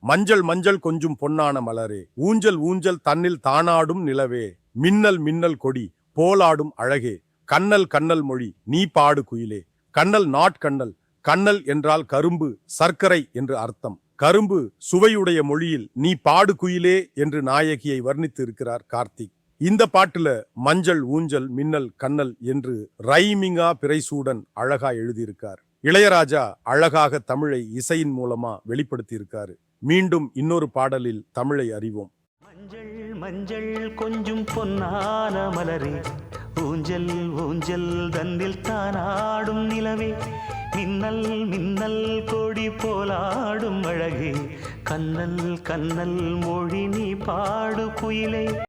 மஞ்சள் மஞ்சள் கொஞ்சம் பொன்னான மலரே. ஊஞ்சல் ஊஞ்சல் தன்னில் தானாடும் நிலவே. மின்னல் மின்னல் கொடி போலாடும் அழகே. கண்ணல் கண்ணல் மொழி நீ பாடு குயிலே. கண்ணல் நாட்கண்ணல் கண்ணல் என்றால் கரும்பு சர்க்கரை என்று அர்த்தம். கரும்பு சுவையுடைய மொழியில் நீ பாடு குயிலே என்று நாயகியை வர்ணித்து இருக்கிறார் கார்த்திக். இந்த பாட்டுல மஞ்சள் ஊஞ்சல் மின்னல் கண்ணல் என்று ரைமிங்கா பிறைசூடன் அழகா எழுதியிருக்கார். இளையராஜா அழகாக தமிழை இசையின் மூலமா வெளிப்படுத்தி இருக்காரு மீண்டும் இன்னொரு பாடலில் தமிழை அறிவோம். மஞ்சள் மஞ்சள் கொஞ்சம் பொன்னான மலரே. ஊஞ்சல் ஊஞ்சல் தன்னில் தானாடும் நிலவே. மின்னல் மின்னல் கொடி போலாடும் அழகே. கண்ணல் கண்ணல் மொழி நீ பாடு குயிலே.